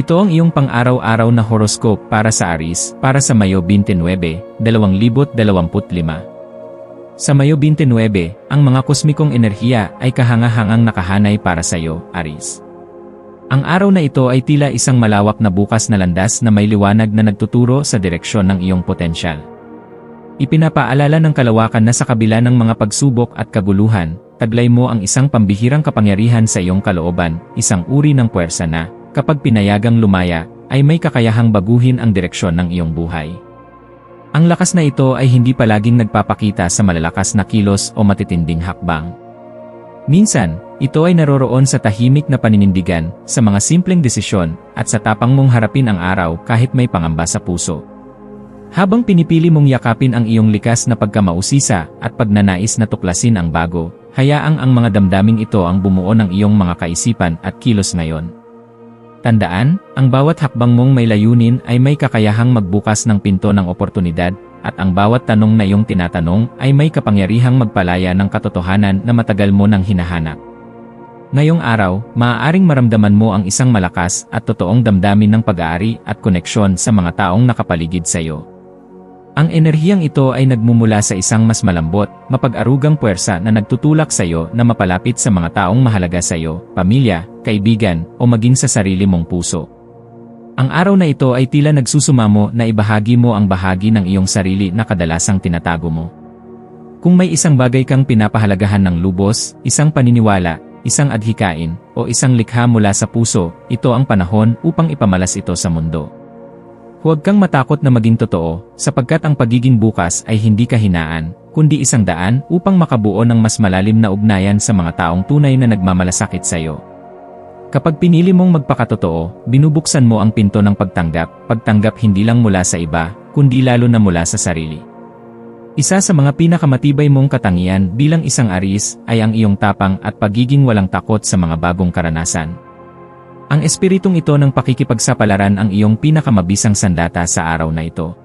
Ito ang iyong pang-araw-araw na horoscope para sa Aris, para sa Mayo 29, 2025. Sa Mayo 29, ang mga kosmikong enerhiya ay kahangahangang nakahanay para sa iyo, Aris. Ang araw na ito ay tila isang malawak na bukas na landas na may liwanag na nagtuturo sa direksyon ng iyong potensyal. Ipinapaalala ng kalawakan na sa kabila ng mga pagsubok at kaguluhan, taglay mo ang isang pambihirang kapangyarihan sa iyong kalooban, isang uri ng puwersa na, kapag pinayagang lumaya, ay may kakayahang baguhin ang direksyon ng iyong buhay. Ang lakas na ito ay hindi palaging nagpapakita sa malalakas na kilos o matitinding hakbang. Minsan, ito ay naroroon sa tahimik na paninindigan, sa mga simpleng desisyon, at sa tapang mong harapin ang araw kahit may pangamba sa puso. Habang pinipili mong yakapin ang iyong likas na pagkamausisa at pagnanais na tuklasin ang bago, hayaang ang mga damdaming ito ang bumuo ng iyong mga kaisipan at kilos ngayon. Tandaan, ang bawat hakbang mong may layunin ay may kakayahang magbukas ng pinto ng oportunidad, at ang bawat tanong na iyong tinatanong ay may kapangyarihang magpalaya ng katotohanan na matagal mo nang hinahanap. Ngayong araw, maaaring maramdaman mo ang isang malakas at totoong damdamin ng pag-aari at koneksyon sa mga taong nakapaligid sa iyo. Ang enerhiyang ito ay nagmumula sa isang mas malambot, mapag-arugang puwersa na nagtutulak sa iyo na mapalapit sa mga taong mahalaga sa iyo, pamilya, kaibigan, o maging sa sarili mong puso. Ang araw na ito ay tila nagsusumamo na ibahagi mo ang bahagi ng iyong sarili na kadalasang tinatago mo. Kung may isang bagay kang pinapahalagahan ng lubos, isang paniniwala, isang adhikain, o isang likha mula sa puso, ito ang panahon upang ipamalas ito sa mundo. Huwag kang matakot na maging totoo, sapagkat ang pagiging bukas ay hindi kahinaan, kundi isang daan upang makabuo ng mas malalim na ugnayan sa mga taong tunay na nagmamalasakit sa iyo. Kapag pinili mong magpakatotoo, binubuksan mo ang pinto ng pagtanggap, pagtanggap hindi lang mula sa iba, kundi lalo na mula sa sarili. Isa sa mga pinakamatibay mong katangian bilang isang aris ay ang iyong tapang at pagiging walang takot sa mga bagong karanasan. Ang espiritong ito ng pakikipagsapalaran ang iyong pinakamabisang sandata sa araw na ito.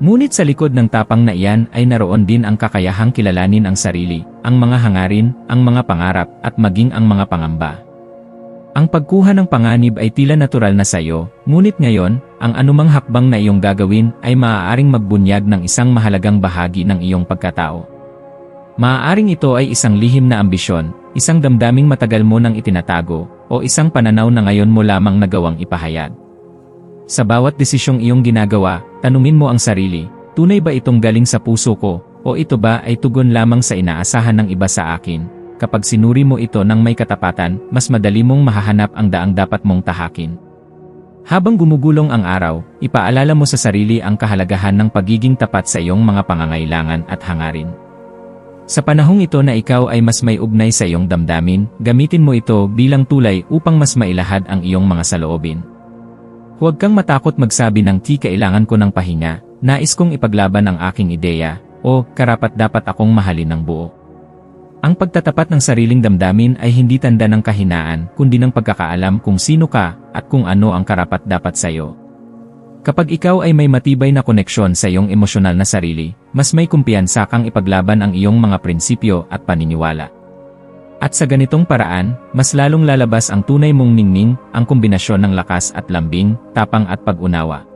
Ngunit sa likod ng tapang na iyan ay naroon din ang kakayahang kilalanin ang sarili, ang mga hangarin, ang mga pangarap, at maging ang mga pangamba. Ang pagkuha ng panganib ay tila natural na sa iyo, ngunit ngayon, ang anumang hakbang na iyong gagawin ay maaaring magbunyag ng isang mahalagang bahagi ng iyong pagkatao. Maaaring ito ay isang lihim na ambisyon, isang damdaming matagal mo nang itinatago, o isang pananaw na ngayon mo lamang nagawang ipahayag. Sa bawat desisyong iyong ginagawa, tanumin mo ang sarili, tunay ba itong galing sa puso ko, o ito ba ay tugon lamang sa inaasahan ng iba sa akin? Kapag sinuri mo ito ng may katapatan, mas madali mong mahahanap ang daang dapat mong tahakin. Habang gumugulong ang araw, ipaalala mo sa sarili ang kahalagahan ng pagiging tapat sa iyong mga pangangailangan at hangarin. Sa panahong ito na ikaw ay mas may ugnay sa iyong damdamin, gamitin mo ito bilang tulay upang mas mailahad ang iyong mga saloobin. Huwag kang matakot magsabi ng ti kailangan ko ng pahinga, nais kong ipaglaban ang aking ideya, o karapat dapat akong mahalin ng buo. Ang pagtatapat ng sariling damdamin ay hindi tanda ng kahinaan, kundi ng pagkakaalam kung sino ka at kung ano ang karapat-dapat sa iyo. Kapag ikaw ay may matibay na koneksyon sa iyong emosyonal na sarili, mas may kumpiyansa kang ipaglaban ang iyong mga prinsipyo at paniniwala. At sa ganitong paraan, mas lalong lalabas ang tunay mong ningning, ang kombinasyon ng lakas at lambing, tapang at pag-unawa.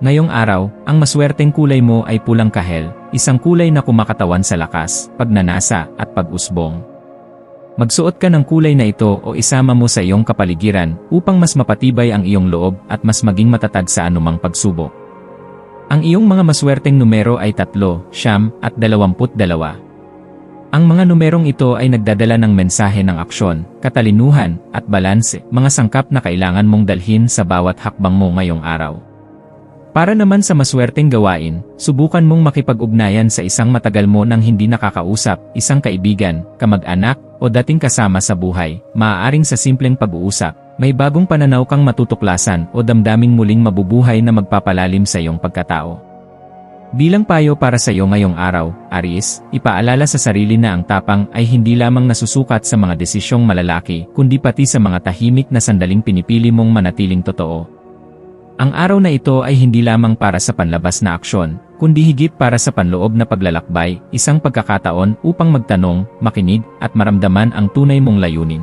Ngayong araw, ang maswerteng kulay mo ay pulang kahel, isang kulay na kumakatawan sa lakas, pagnanasa, at pag-usbong. Magsuot ka ng kulay na ito o isama mo sa iyong kapaligiran upang mas mapatibay ang iyong loob at mas maging matatag sa anumang pagsubok. Ang iyong mga maswerteng numero ay tatlo, siyam, at dalawamput dalawa. Ang mga numerong ito ay nagdadala ng mensahe ng aksyon, katalinuhan, at balanse, mga sangkap na kailangan mong dalhin sa bawat hakbang mo ngayong araw. Para naman sa maswerteng gawain, subukan mong makipag-ugnayan sa isang matagal mo nang hindi nakakausap, isang kaibigan, kamag-anak, o dating kasama sa buhay, maaaring sa simpleng pag-uusap, May bagong pananaw kang matutuklasan o damdaming muling mabubuhay na magpapalalim sa iyong pagkatao. Bilang payo para sa iyo ngayong araw, Aries, ipaalala sa sarili na ang tapang ay hindi lamang nasusukat sa mga desisyong malalaki, kundi pati sa mga tahimik na sandaling pinipili mong manatiling totoo. Ang araw na ito ay hindi lamang para sa panlabas na aksyon, kundi higit para sa panloob na paglalakbay, isang pagkakataon upang magtanong, makinig, at maramdaman ang tunay mong layunin.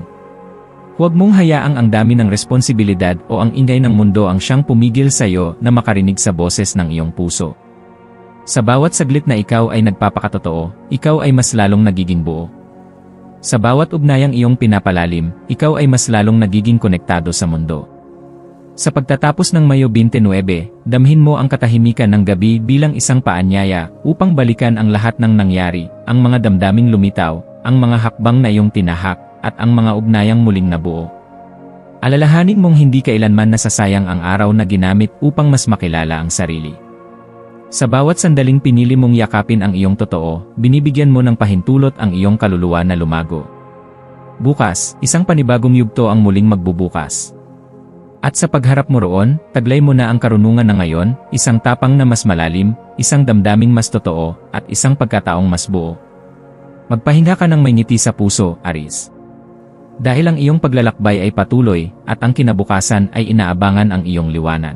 Huwag mong hayaang ang dami ng responsibilidad o ang ingay ng mundo ang siyang pumigil sa iyo na makarinig sa boses ng iyong puso. Sa bawat saglit na ikaw ay nagpapakatotoo, ikaw ay mas lalong nagiging buo. Sa bawat ugnayang iyong pinapalalim, ikaw ay mas lalong nagiging konektado sa mundo. Sa pagtatapos ng Mayo 29, damhin mo ang katahimikan ng gabi bilang isang paanyaya upang balikan ang lahat ng nangyari, ang mga damdaming lumitaw, ang mga hakbang na iyong tinahak, at ang mga ugnayang muling nabuo. Alalahanin mong hindi kailanman nasasayang ang araw na ginamit upang mas makilala ang sarili. Sa bawat sandaling pinili mong yakapin ang iyong totoo, binibigyan mo ng pahintulot ang iyong kaluluwa na lumago. Bukas, isang panibagong yugto ang muling magbubukas. At sa pagharap mo roon, taglay mo na ang karunungan na ngayon, isang tapang na mas malalim, isang damdaming mas totoo, at isang pagkataong mas buo. Magpahinga ka ng may ngiti sa puso, Aris. Dahil ang iyong paglalakbay ay patuloy, at ang kinabukasan ay inaabangan ang iyong liwanag.